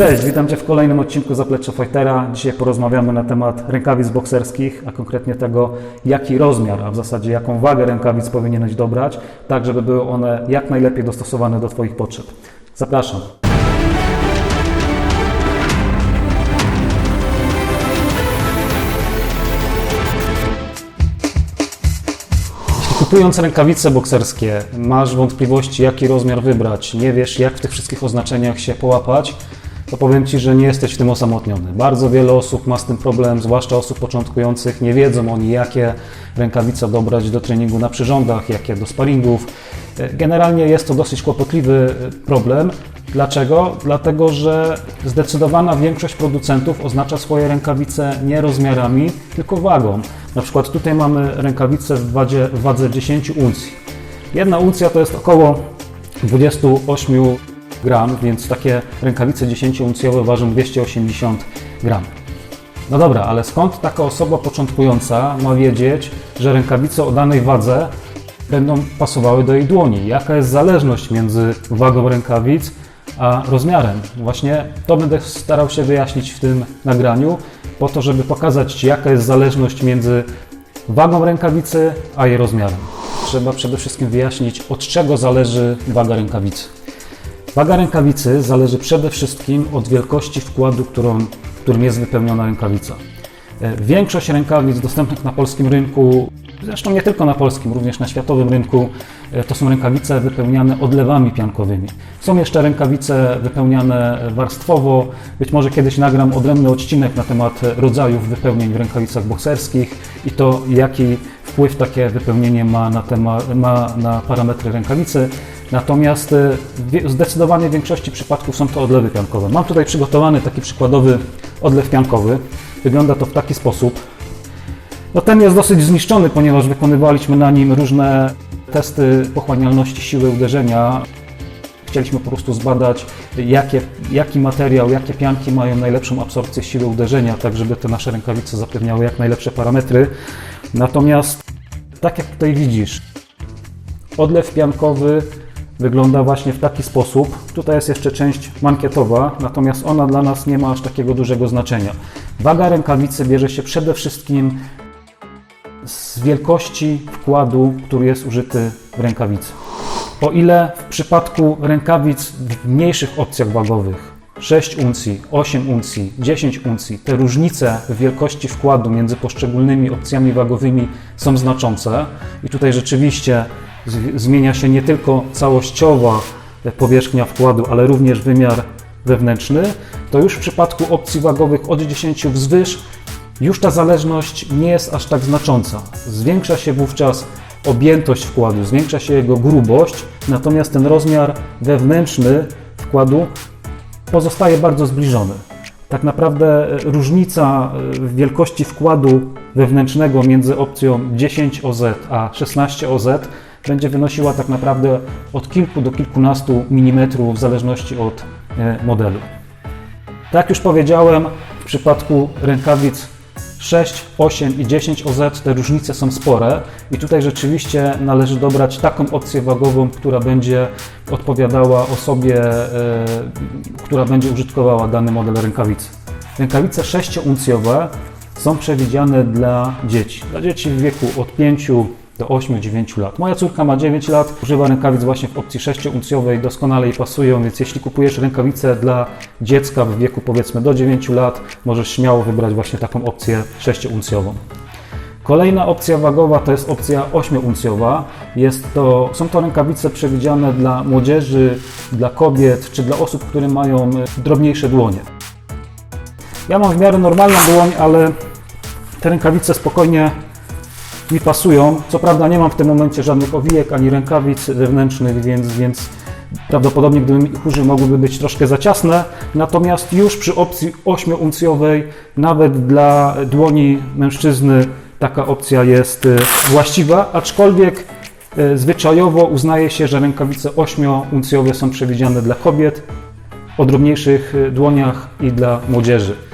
Cześć, witam Cię w kolejnym odcinku Zaplecza Fightera. Dzisiaj porozmawiamy na temat rękawic bokserskich, a konkretnie tego, jaki rozmiar, a w zasadzie jaką wagę rękawic powinieneś dobrać, tak żeby były one jak najlepiej dostosowane do Twoich potrzeb. Zapraszam. Kupując rękawice bokserskie masz wątpliwości, jaki rozmiar wybrać, nie wiesz, jak w tych wszystkich oznaczeniach się połapać, to powiem Ci, że nie jesteś w tym osamotniony. Bardzo wiele osób ma z tym problem, zwłaszcza osób początkujących. Nie wiedzą oni, jakie rękawice dobrać do treningu na przyrządach, jakie do sparingów. Generalnie jest to dosyć kłopotliwy problem. Dlaczego? Dlatego, że zdecydowana większość producentów oznacza swoje rękawice nie rozmiarami, tylko wagą. Na przykład tutaj mamy rękawice w wadzie, w wadze 10 uncji. Jedna uncja to jest około 28 gram, więc takie rękawice 10-uncjowe ważą 280 gram. No dobra, ale skąd taka osoba początkująca ma wiedzieć, że rękawice o danej wadze będą pasowały do jej dłoni? Jaka jest zależność między wagą rękawic a rozmiarem? Właśnie to będę starał się wyjaśnić w tym nagraniu, po to, żeby pokazać jaka jest zależność między wagą rękawicy a jej rozmiarem. Trzeba przede wszystkim wyjaśnić, od czego zależy waga rękawicy. Waga rękawicy zależy przede wszystkim od wielkości wkładu, którą, którym jest wypełniona rękawica. E, Większość rękawic dostępnych na polskim rynku, zresztą nie tylko na polskim, również na światowym rynku, e, to są rękawice wypełniane odlewami piankowymi. Są jeszcze rękawice wypełniane warstwowo. Być może kiedyś nagram odrębny odcinek na temat rodzajów wypełnień w rękawicach bokserskich i to, jaki wpływ takie wypełnienie ma na, temat, ma na parametry rękawicy. Natomiast e, w zdecydowanej większości przypadków są to odlewy piankowe. Mam tutaj przygotowany taki przykładowy odlew piankowy. Wygląda to w taki sposób. No ten jest dosyć zniszczony, ponieważ wykonywaliśmy na nim różne testy pochłanialności siły uderzenia. Chcieliśmy po prostu zbadać, jakie, jaki materiał, jakie pianki mają najlepszą absorpcję siły uderzenia, tak żeby te nasze rękawice zapewniały jak najlepsze parametry. Natomiast, tak jak tutaj widzisz, odlew piankowy wygląda właśnie w taki sposób. Tutaj jest jeszcze część mankietowa, natomiast ona dla nas nie ma aż takiego dużego znaczenia. Waga rękawicy bierze się przede wszystkim z wielkości wkładu, który jest użyty w rękawicy. O ile w przypadku rękawic w mniejszych opcjach wagowych 6 uncji, 8 uncji, 10 uncji, te różnice w wielkości wkładu między poszczególnymi opcjami wagowymi są znaczące i tutaj rzeczywiście zmienia się nie tylko całościowa powierzchnia wkładu, ale również wymiar wewnętrzny, to już w przypadku opcji wagowych od 10 wzwyż już ta zależność nie jest aż tak znacząca. Zwiększa się wówczas objętość wkładu, zwiększa się jego grubość, natomiast ten rozmiar wewnętrzny wkładu pozostaje bardzo zbliżony. Tak naprawdę e, różnica e, w wielkości wkładu wewnętrznego między opcją 10 OZ a 16 OZ będzie wynosiła tak naprawdę od kilku do kilkunastu milimetrów w zależności od e, modelu. Tak już powiedziałem, w przypadku rękawic 6, 8 i 10 OZ te różnice są spore i tutaj rzeczywiście należy dobrać taką opcję wagową, która będzie odpowiadała osobie, e, która będzie użytkowała dany model rękawicy. Rękawice 6-uncjowe są przewidziane dla dzieci, dla dzieci w wieku od 5 do 8-9 lat. Moja córka ma 9 lat, używa rękawic właśnie w opcji 6-uncjowej, doskonale jej pasują, więc jeśli kupujesz rękawice dla dziecka w wieku powiedzmy do 9 lat, możesz śmiało wybrać właśnie taką opcję 6-uncjową. Kolejna opcja wagowa to jest opcja 8-uncjowa. Jest to, są to rękawice przewidziane dla młodzieży, dla kobiet czy dla osób, które mają e, drobniejsze dłonie. Ja mam w miarę normalną dłoń, ale te rękawice spokojnie mi pasują. Co prawda nie mam w tym momencie żadnych owijek ani rękawic wewnętrznych, więc, więc prawdopodobnie gdybym ich użył mogłyby być troszkę za ciasne. Natomiast już przy opcji 8-uncjowej, nawet dla dłoni mężczyzny taka opcja jest e, właściwa, aczkolwiek e, zwyczajowo uznaje się, że rękawice 8-uncjowe są przewidziane dla kobiet o drobniejszych e, dłoniach i dla młodzieży.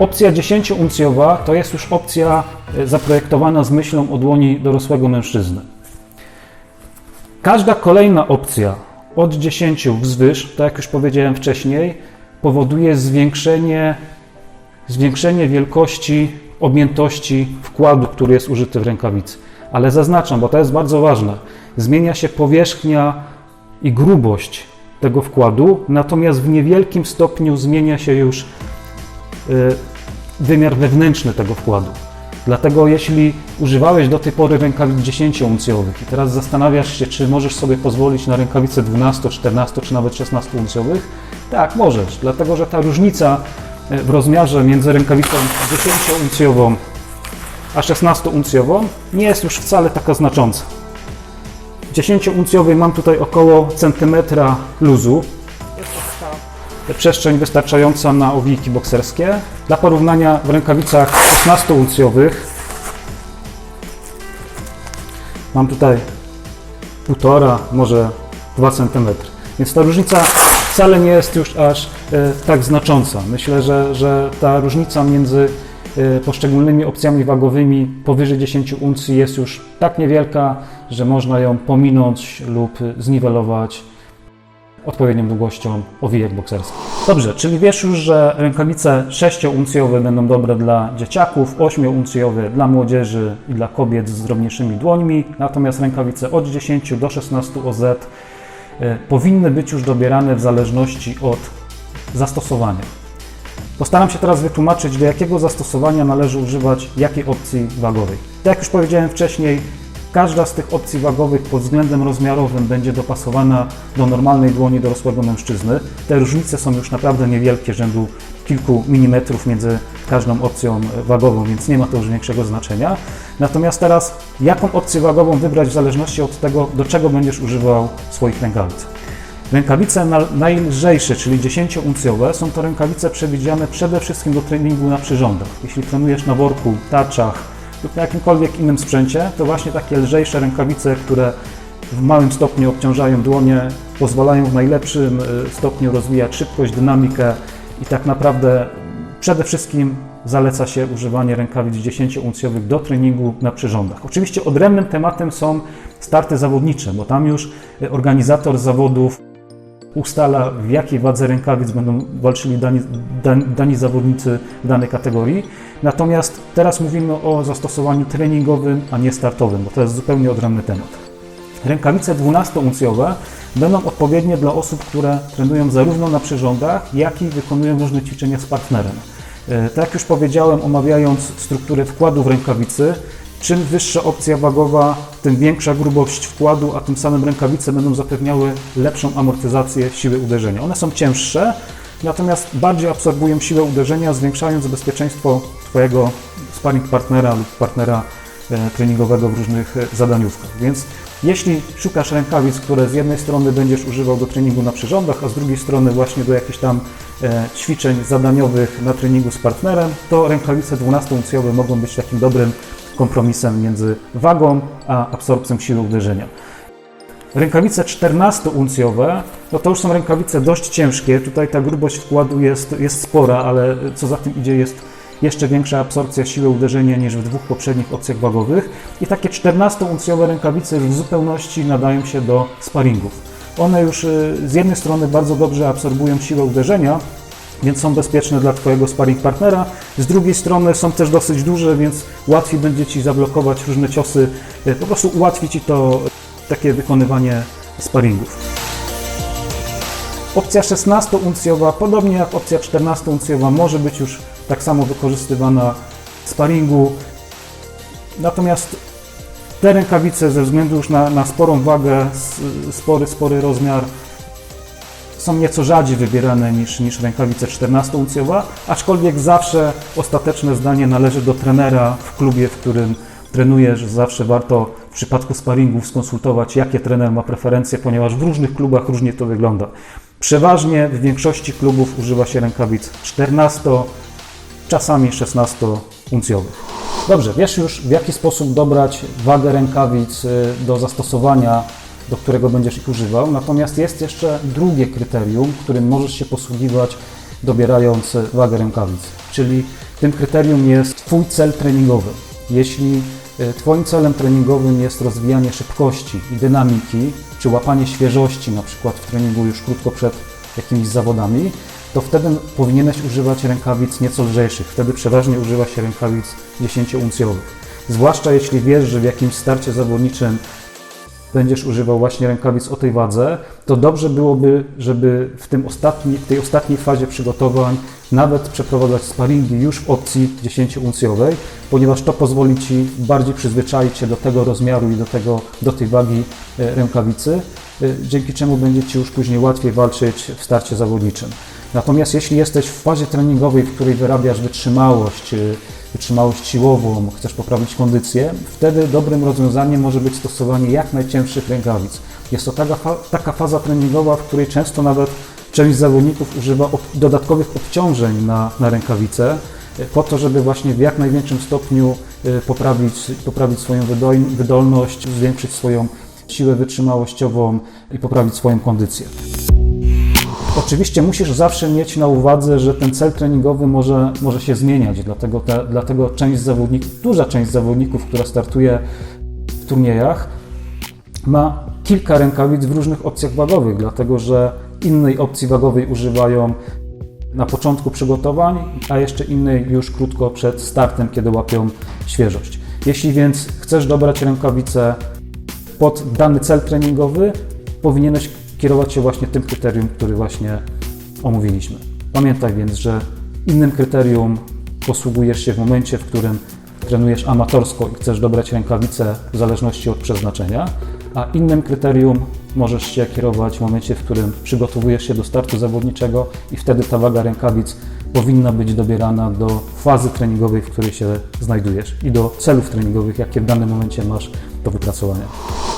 Opcja 10-uncjowa to jest już opcja e, zaprojektowana z myślą o dłoni dorosłego mężczyzny. Każda kolejna opcja od 10 wzwyż, tak jak już powiedziałem wcześniej, powoduje zwiększenie, zwiększenie wielkości, objętości wkładu, który jest użyty w rękawicy. Ale zaznaczam, bo to jest bardzo ważne, zmienia się powierzchnia i grubość tego wkładu, natomiast w niewielkim stopniu zmienia się już y, wymiar wewnętrzny tego wkładu. Dlatego jeśli używałeś do tej pory rękawic 10-uncjowych i teraz zastanawiasz się, czy możesz sobie pozwolić na rękawice 12, 14 czy nawet 16-uncjowych, tak, możesz, dlatego że ta różnica y, w rozmiarze między rękawicą 10-uncjową a 16-uncjową nie jest już wcale taka znacząca. 10-uncjowej mam tutaj około centymetra luzu. Przestrzeń wystarczająca na owijki bokserskie. Dla porównania w rękawicach 16-uncjowych mam tutaj 1,5, może 2 cm. Więc ta różnica wcale nie jest już aż e, tak znacząca. Myślę, że, że ta różnica między e, poszczególnymi opcjami wagowymi powyżej 10 uncji jest już tak niewielka, że można ją pominąć lub zniwelować odpowiednią długością owijek bokserskich. Dobrze, czyli wiesz już, że rękawice 6-uncjowe będą dobre dla dzieciaków, 8-uncjowe dla młodzieży i dla kobiet z drobniejszymi dłońmi, natomiast rękawice od 10 do 16 OZ y, powinny być już dobierane w zależności od zastosowania. Postaram się teraz wytłumaczyć, do jakiego zastosowania należy używać jakiej opcji wagowej. Tak jak już powiedziałem wcześniej, każda z tych opcji wagowych pod względem rozmiarowym będzie dopasowana do normalnej dłoni dorosłego mężczyzny. Te różnice są już naprawdę niewielkie, rzędu kilku milimetrów między każdą opcją wagową, więc nie ma to już większego znaczenia. Natomiast teraz, jaką opcję wagową wybrać w zależności od tego, do czego będziesz używał swoich rękawic. Rękawice na- najlżejsze, czyli 10-uncjowe, są to rękawice przewidziane przede wszystkim do treningu na przyrządach. Jeśli trenujesz na worku, taczach lub na jakimkolwiek innym sprzęcie, to właśnie takie lżejsze rękawice, które w małym stopniu obciążają dłonie, pozwalają w najlepszym y, stopniu rozwijać szybkość, dynamikę i tak naprawdę przede wszystkim zaleca się używanie rękawic 10-uncjowych do treningu na przyrządach. Oczywiście odrębnym tematem są starty zawodnicze, bo tam już y, organizator zawodów ustala, w jakiej wadze rękawic będą walczyli dani, dani, dani zawodnicy danej kategorii. Natomiast teraz mówimy o zastosowaniu treningowym, a nie startowym, bo to jest zupełnie odrębny temat. Rękawice 12-uncjowe będą odpowiednie dla osób, które trenują zarówno na przyrządach, jak i wykonują różne ćwiczenia z partnerem. E, Tak jak już powiedziałem, omawiając strukturę wkładu w rękawicy, czym wyższa opcja wagowa, tym większa grubość wkładu, a tym samym rękawice będą zapewniały lepszą amortyzację siły uderzenia. One są cięższe, natomiast bardziej absorbują siłę uderzenia, zwiększając bezpieczeństwo Twojego sparring partnera lub partnera e, treningowego w różnych e, zadaniówkach. Więc jeśli szukasz rękawic, które z jednej strony będziesz używał do treningu na przyrządach, a z drugiej strony właśnie do jakichś tam e, ćwiczeń zadaniowych na treningu z partnerem, to rękawice 12-uncjowe mogą być takim dobrym kompromisem między wagą a absorpcją siły uderzenia. Rękawice 14-uncjowe, no to już są rękawice dość ciężkie. Tutaj ta grubość wkładu jest, jest spora, ale co za tym idzie, jest jeszcze większa absorpcja siły uderzenia niż w dwóch poprzednich opcjach wagowych. I takie 14-uncjowe rękawice już w zupełności nadają się do sparingów. One już y, z jednej strony bardzo dobrze absorbują siłę uderzenia, więc są bezpieczne dla Twojego sparring partnera. Z drugiej strony są też dosyć duże, więc łatwiej będzie Ci zablokować różne ciosy, y, po prostu ułatwi Ci to takie wykonywanie sparingów. Opcja 16-uncjowa, podobnie jak opcja 14-uncjowa, może być już tak samo wykorzystywana w sparingu. Natomiast te rękawice ze względu już na, na sporą wagę, spory, spory rozmiar, są nieco rzadziej wybierane niż, niż rękawice 14-uncjowa, aczkolwiek zawsze ostateczne zdanie należy do trenera w klubie, w którym trenujesz. Zawsze warto w przypadku sparingów skonsultować, jakie trener ma preferencje, ponieważ w różnych klubach różnie to wygląda. Przeważnie w większości klubów używa się rękawic 14, czasami 16-uncjowych. Dobrze, wiesz już w jaki sposób dobrać wagę rękawic y, do zastosowania, do którego będziesz ich używał. Natomiast jest jeszcze drugie kryterium, którym możesz się posługiwać dobierając wagę rękawic. Czyli tym kryterium jest Twój cel treningowy. Jeśli y, Twoim celem treningowym jest rozwijanie szybkości i dynamiki, czy łapanie świeżości, na przykład w treningu już krótko przed jakimiś zawodami, to wtedy powinieneś używać rękawic nieco lżejszych. Wtedy przeważnie używa się rękawic 10-uncjowych. Zwłaszcza jeśli wiesz, że w jakimś starcie zawodniczym będziesz używał właśnie rękawic o tej wadze, to dobrze byłoby, żeby w, tym ostatni, tej ostatniej fazie przygotowań nawet przeprowadzać sparingi już w opcji 10-uncjowej, ponieważ to pozwoli Ci bardziej przyzwyczaić się do tego rozmiaru i do, tego, do tej wagi e, rękawicy, e, dzięki czemu będzie Ci już później łatwiej walczyć w starcie zawodniczym. Natomiast jeśli jesteś w fazie treningowej, w której wyrabiasz wytrzymałość, e, wytrzymałość siłową, chcesz poprawić kondycję, wtedy dobrym rozwiązaniem może być stosowanie jak najcięższych rękawic. Jest to taka, taka faza treningowa, w której często nawet część zawodników używa dodatkowych obciążeń na, na rękawice, e, po to, żeby właśnie w jak największym stopniu e, poprawić, poprawić swoją wydolność, zwiększyć swoją siłę wytrzymałościową i poprawić swoją kondycję. Oczywiście musisz zawsze mieć na uwadze, że ten cel treningowy może, może się zmieniać, dlatego, te, dlatego część zawodników, duża część zawodników, która startuje w turniejach, ma kilka rękawic w różnych opcjach wagowych, dlatego że innej opcji wagowej używają na początku przygotowań, a jeszcze innej już krótko przed startem, kiedy łapią świeżość. Jeśli więc chcesz dobrać rękawice pod dany cel treningowy, powinieneś kierować się właśnie tym kryterium, który właśnie omówiliśmy. Pamiętaj więc, że innym kryterium posługujesz się w momencie, w którym trenujesz amatorsko i chcesz dobrać rękawice w zależności od przeznaczenia, a innym kryterium możesz się kierować w momencie, w którym przygotowujesz się do startu zawodniczego i wtedy ta waga rękawic powinna być dobierana do fazy treningowej, w której się znajdujesz i do celów treningowych, jakie w danym momencie masz do wypracowania.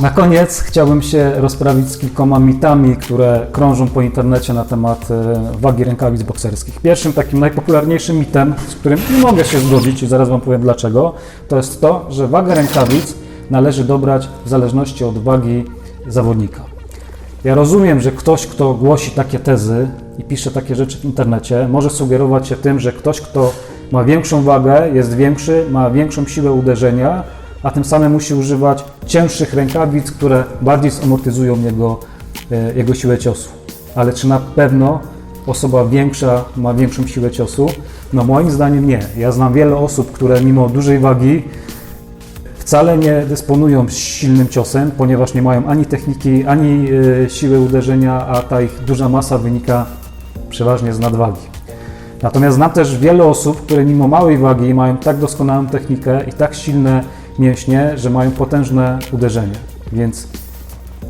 Na koniec chciałbym się rozprawić z kilkoma mitami, które krążą po internecie na temat e, wagi rękawic bokserskich. Pierwszym takim najpopularniejszym mitem, z którym nie mogę się zgodzić i zaraz Wam powiem dlaczego, to jest to, że wagę rękawic należy dobrać w zależności od wagi zawodnika. Ja rozumiem, że ktoś, kto głosi takie tezy i pisze takie rzeczy w internecie, może sugerować się tym, że ktoś, kto ma większą wagę, jest większy, ma większą siłę uderzenia, a tym samym musi używać cięższych rękawic, które bardziej zamortyzują jego, e, jego siłę ciosu. Ale czy na pewno osoba większa ma większą siłę ciosu? No moim zdaniem nie. Ja znam wiele osób, które mimo dużej wagi wcale nie dysponują silnym ciosem, ponieważ nie mają ani techniki, ani e, siły uderzenia, a ta ich duża masa wynika przeważnie z nadwagi. Natomiast znam też wiele osób, które mimo małej wagi mają tak doskonałą technikę i tak silne mięśnie, że mają potężne uderzenie. Więc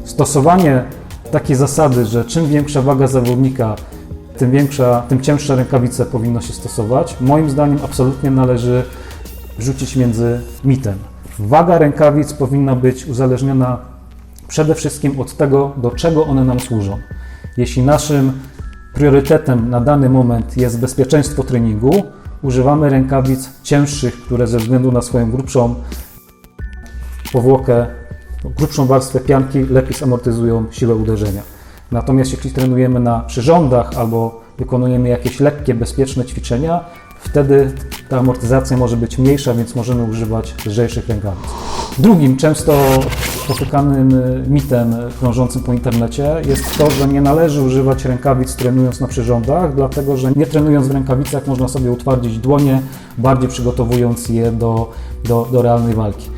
stosowanie takiej zasady, że czym większa waga zawodnika, tym większa, tym cięższe rękawice powinno się stosować, moim zdaniem absolutnie należy rzucić między mitem. Waga rękawic powinna być uzależniona przede wszystkim od tego, do czego one nam służą. Jeśli naszym priorytetem na dany moment jest bezpieczeństwo treningu, używamy rękawic cięższych, które ze względu na swoją grubszą powłokę, grubszą warstwę pianki lepiej zamortyzują siłę uderzenia. Natomiast jeśli trenujemy na przyrządach albo wykonujemy jakieś lekkie, bezpieczne ćwiczenia, wtedy ta amortyzacja może być mniejsza, więc możemy używać lżejszych rękawic. Drugim często spotykanym mitem krążącym po internecie jest to, że nie należy używać rękawic trenując na przyrządach, dlatego że nie trenując w rękawicach można sobie utwardzić dłonie, bardziej przygotowując je do, do, do realnej walki.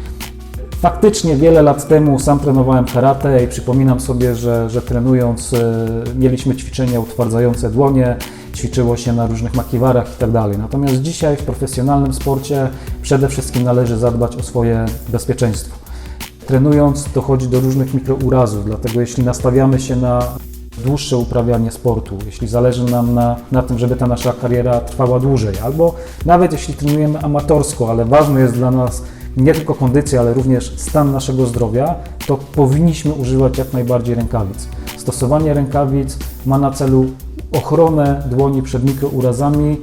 Faktycznie wiele lat temu sam trenowałem karate i przypominam sobie, że, że trenując e, mieliśmy ćwiczenia utwardzające dłonie, ćwiczyło się na różnych makiwarach itd. Tak Natomiast dzisiaj w profesjonalnym sporcie przede wszystkim należy zadbać o swoje bezpieczeństwo. Trenując dochodzi do różnych mikrourazów, dlatego jeśli nastawiamy się na dłuższe uprawianie sportu, jeśli zależy nam na, na tym, żeby ta nasza kariera trwała dłużej, albo nawet jeśli trenujemy amatorsko, ale ważne jest dla nas nie tylko kondycja, ale również stan naszego zdrowia, to powinniśmy używać jak najbardziej rękawic. Stosowanie rękawic ma na celu ochronę dłoni przed mikrourazami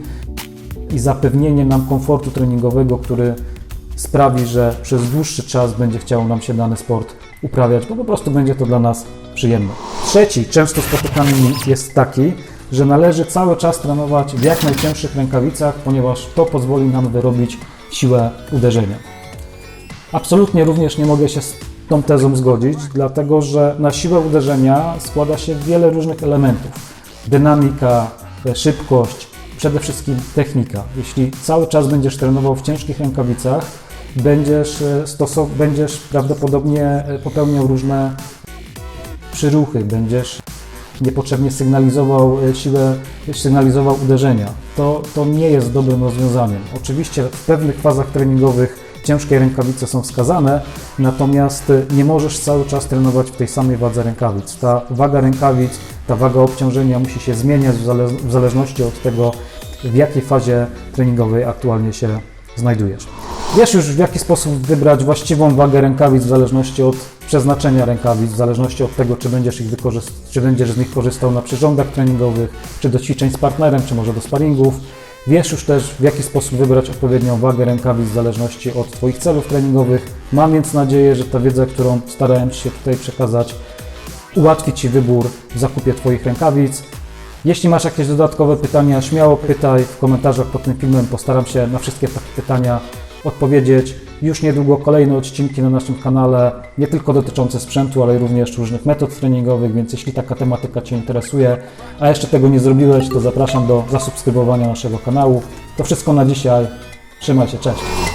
i zapewnienie nam komfortu treningowego, który sprawi, że przez dłuższy czas będzie chciało nam się dany sport uprawiać, bo po prostu będzie to dla nas przyjemne. Trzeci, często spotykany jest taki, że należy cały czas trenować w jak najcięższych rękawicach, ponieważ to pozwoli nam wyrobić siłę uderzenia. Absolutnie również nie mogę się z tą tezą zgodzić, dlatego że na siłę uderzenia składa się wiele różnych elementów. Dynamika, e, szybkość, przede wszystkim technika. Jeśli cały czas będziesz trenował w ciężkich rękawicach, będziesz, e, stosow- będziesz prawdopodobnie e, popełniał różne przyruchy, będziesz niepotrzebnie sygnalizował e, siłę, sygnalizował uderzenia. To, to nie jest dobrym rozwiązaniem. Oczywiście w pewnych fazach treningowych ciężkie rękawice są wskazane, natomiast nie możesz cały czas trenować w tej samej wadze rękawic. Ta waga rękawic, ta waga obciążenia musi się zmieniać w, zale- w zależności od tego, w jakiej fazie treningowej aktualnie się znajdujesz. Wiesz już, w jaki sposób wybrać właściwą wagę rękawic w zależności od przeznaczenia rękawic, w zależności od tego, czy będziesz, ich czy będziesz z nich korzystał na przyrządach treningowych, czy do ćwiczeń z partnerem, czy może do sparingów. Wiesz już też, w jaki sposób wybrać odpowiednią wagę rękawic w zależności od Twoich celów treningowych. Mam więc nadzieję, że ta wiedza, którą starałem się tutaj przekazać, ułatwi Ci wybór w zakupie Twoich rękawic. Jeśli masz jakieś dodatkowe pytania, śmiało pytaj w komentarzach pod tym filmem. Postaram się na wszystkie takie pytania odpowiedzieć. Już niedługo kolejne odcinki na naszym kanale, nie tylko dotyczące sprzętu, ale również różnych metod treningowych, więc jeśli taka tematyka Cię interesuje, a jeszcze tego nie zrobiłeś, to zapraszam do zasubskrybowania naszego kanału. To wszystko na dzisiaj. Trzymaj się, cześć!